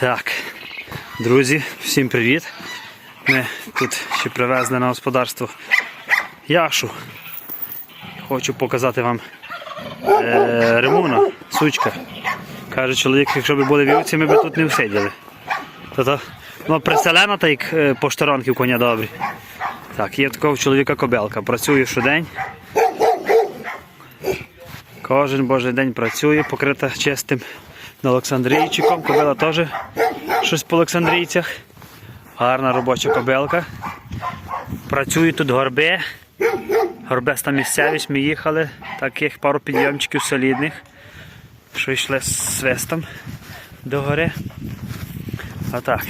Так, друзі, всім привіт. Ми тут ще привезли на господарство Яшу. Хочу показати вам е, ремуна, сучка. Каже чоловік, якщо б були вівці, ми б тут не всиділи. Тобто, ну, приселена та як е, поштаронки в коня добрі. Так, є такого чоловіка кобелка. Працює щодень. Кожен божий день працює, покрита чистим Олександрійчиком. Кобила теж щось по Олександрійцях. Гарна робоча кобилка. Працюють тут горби. Горбеста місцевість. Ми їхали. Таких пару підйомчиків солідних. Що йшли з свистом до гори. Отак.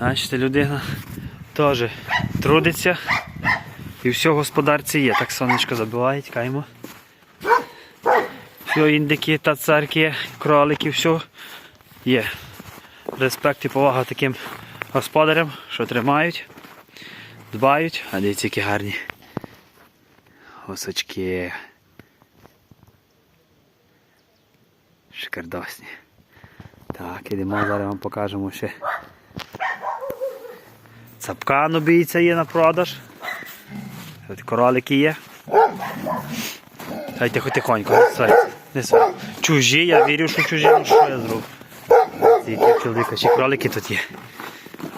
Бачите, людина теж трудиться. І все в господарці є. Так сонечко забиває, тікаємо. Все, індики та царки, кролики, все є. Респект і повага таким господарям, що тримають, дбають, а дивіться, які гарні. Осочки. Шикардосні. Так, ідемо, зараз вам покажемо ще. Цапкан обійця є на продаж. Тут кролики є. Ай, тихо, тихонько, не сваріться. Чужі, я вірю, що чужі, ну що я зроблю? Які чоловіка, чи кролики тут є.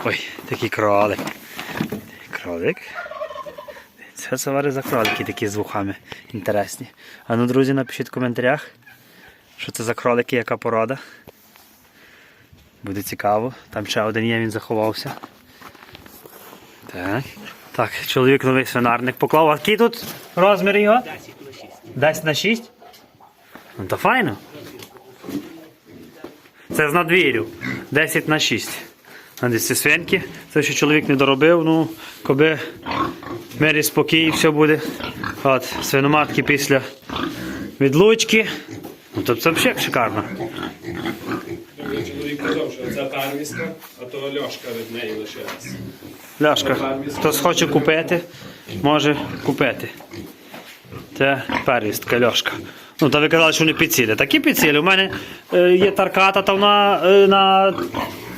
Ой, такий кролик. Кролик. Це це за кролики такі з вухами інтересні. А ну, друзі, напишіть в коментарях, що це за кролики, яка порода. Буде цікаво. Там ще один є, він заховався. Так. Так, чоловік новий свинарник поклав. А який тут розмір його? 10 на 6? Ну то файно. Це з надвір'ю. 10 на 6. А десь ці свинки. Це ще чоловік не доробив, ну, коби мирі спокій, все буде. От, свиноматки після відлучки. Ну то це взагалі шикарно. Чоловік казав, що це парвіска, а то Льошка від неї лишилась. Ляшка, хтось хоче купити, може купити. Це первістка Льошка. Ну, та ви казали, що вони підцілі. Такі підцілі. У мене е, є тарката, та вона е, на,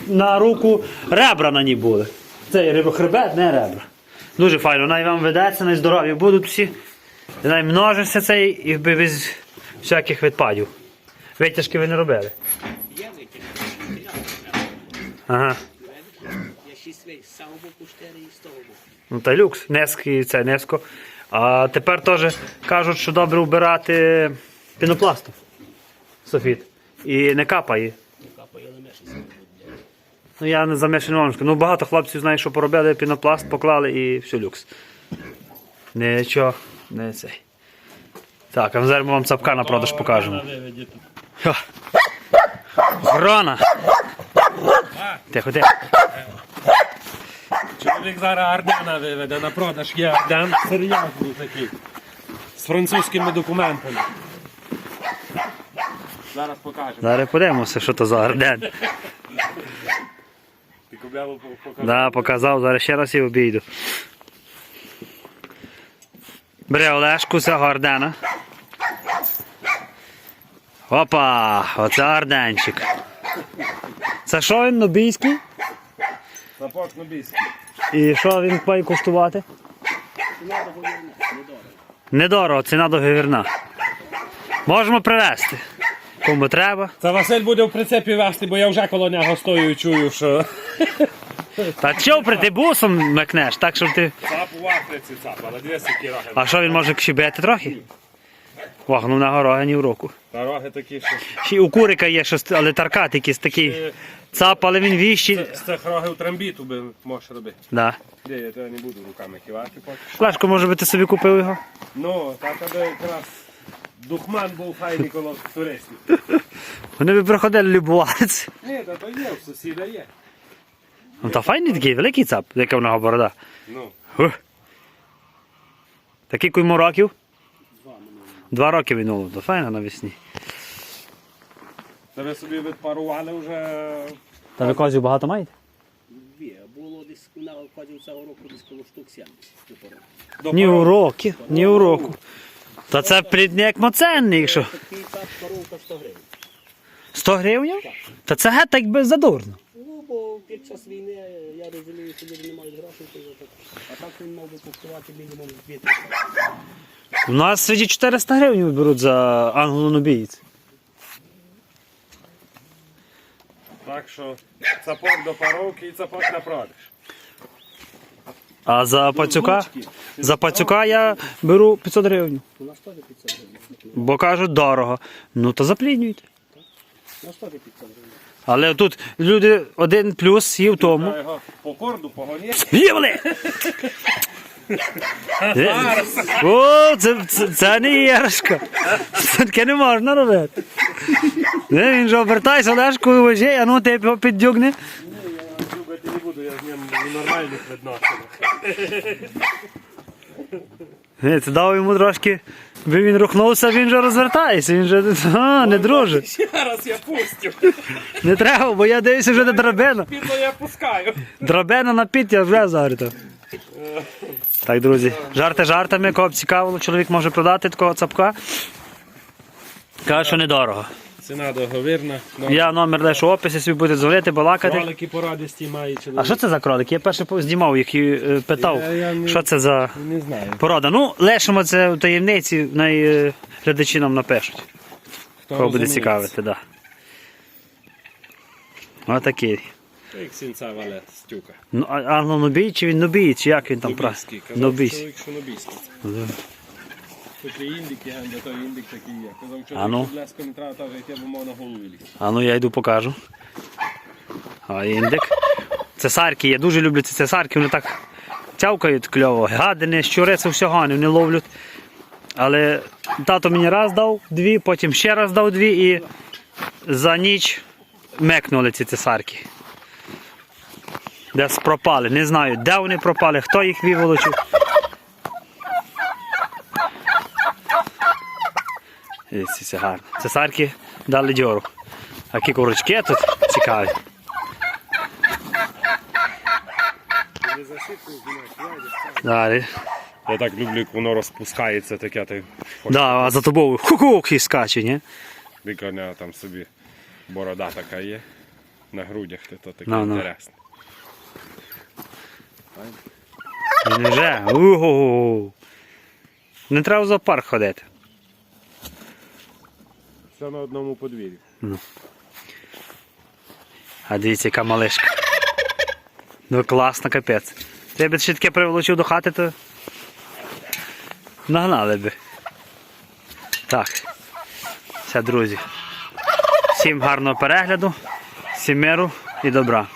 на руку ребра на ній були. Це рибохребет, не ребра. Дуже файно, най вам ведеться, най здорові будуть всі. Най множиться цей і без всяких відпадів. Витяжки ви не робили. Я. Ага. Я шість весь, з цього боку 4 і з того боку. Ну та люкс, Неск і це Неско. А тепер теж кажуть, що добре вбирати пінопластом. Софіт. І не капає. Капає лемешиться. Ну я не замішаний вам. Ну багато хлопців знає, що поробили пінопласт, поклали і все люкс. Нічого, не цей. Так, а зараз ми вам цапка на продаж покажемо. Охорона! Тихо, тихо. Чоловік зараз Ардена виведе на продаж. Є Арден серйозний такий. З французькими документами. Зараз покажемо. Зараз подивимося, що то за Арден. Ти кобелу покажу. Да, показав, зараз ще раз і обійду. Бери Олешку, це Ордена. Опа, оце Орденчик. Це що він нобійський? Сапог Нобійський. І що він має коштувати? Ціна договірна. Недорого, ціна договірна. Можемо привезти. Кому треба. Це Василь буде в прицепі вести, бо я вже коло нього стою і чую, що Та чого прийти бусом мекнеш, так що ти. цап у Африці цап, але дві сіки роги. А що він може кшібити трохи? Ох, ну на гороги ні в руку. Та роги такі, що Ще й у курика є щось, але таркат якийсь такий цап, але він віщий. з цих рогів трамбіту би можеш робити. Да. Де я тебе не буду руками кивати поки що. Лешко, може би ти собі купив його? Ну, так аби якраз духман був файний коло туристів. Вони би приходили любуватися. Ні, та то є, у сусіда є. Ну та файний такий, великий цап, яка в нього борода. Ну, Ух. Такий куймо років? Два роки минуло, то файно навесні. та ви собі відпарували вже. Та ви козів багато маєте? Дві, було десь на вході цього року десь коло штук 70. типу. до Ні у роки, ні у року. Та це плідник моценний, якщо. Такий цап коровка 100 гривень. 100 гривень? Та це геть так би задурно. Ну, бо під час війни я розумію, що люди не мають грошей, то я так. А так він мав би коштувати мінімум 2 тисячі. У нас світі 400 гривень беруть за англонобієць. Так що цапок до паровки і цапок на продаж. А за пацюка? За пацюка я беру 500 гривень. У нас теж 500 гривень. Бо кажуть дорого. Ну то запліднюйте. У нас теж 500 гривень. Але тут люди один плюс є в тому. По корду погонять. Е, О, це, це, це не іграшка. Це Таке не можна робити. Не, він же обертається Олешкою вожей, а ну ти його піддюгни. Я з ним в нормальних відносинах. Е, Це дав йому трошки, би він рухнувся, він же розвертається, він же а, не друже. Ще раз я пустю. Не треба, бо я дивлюся вже де драбина. Піду я пускаю. Драбина на піт, я вже зарито. Так, друзі, жарти жартами, кого б цікавило, чоловік може продати такого цапка. Каже, що недорого. Ціна договірна. Ну, Я номер лише в описі, собі будете дзвонити, балакати. Кролики порадисті має А чоловік. що це за кролик? Я перше знімав, який е, питав, Я- я не- що це за Не знаю. порода. Ну, лишимо це в таємниці, най е, глядачі нам напишуть. Хто Кого буде розуміється. цікавити, так. Да. Отакий. Як сінця вале, стюка. Ну, а англонобій чи він нобій, чи як він там Нобійський. Казав Нобійський. чоловік, що нобійський. Тут є індик, я індик такий є. Казав що блеско не треба, так йти, бо мов на голову ліз. А ну я йду покажу. А індик. Цесарки, я дуже люблю ці цесарки, вони так тявкають кльово. Гадини, щури, це все гани, вони ловлять. Але тато мені раз дав дві, потім ще раз дав дві і за ніч мекнули ці цесарки. Десь пропали. Не знаю, де вони пропали, хто їх виволочив. Дивіться, це гарно. Цесарки дали дьору. А які курочки тут цікаві. Далі. Я так люблю, як воно розпускається, таке ти Да, а за тобою хук-хук і скаче, ні? Диконя там собі борода така є. На грудях ти то таке Ну, ну. інтересне. Він вже. Угу. Не треба в зоопарк ходити. Все на одному подвір'ї. А дивіться, яка малишка. Ну класно, капець. Ти б ще таке приволочив до хати, то нагнали би. Так. Все, друзі. Всім гарного перегляду, всім миру і добра.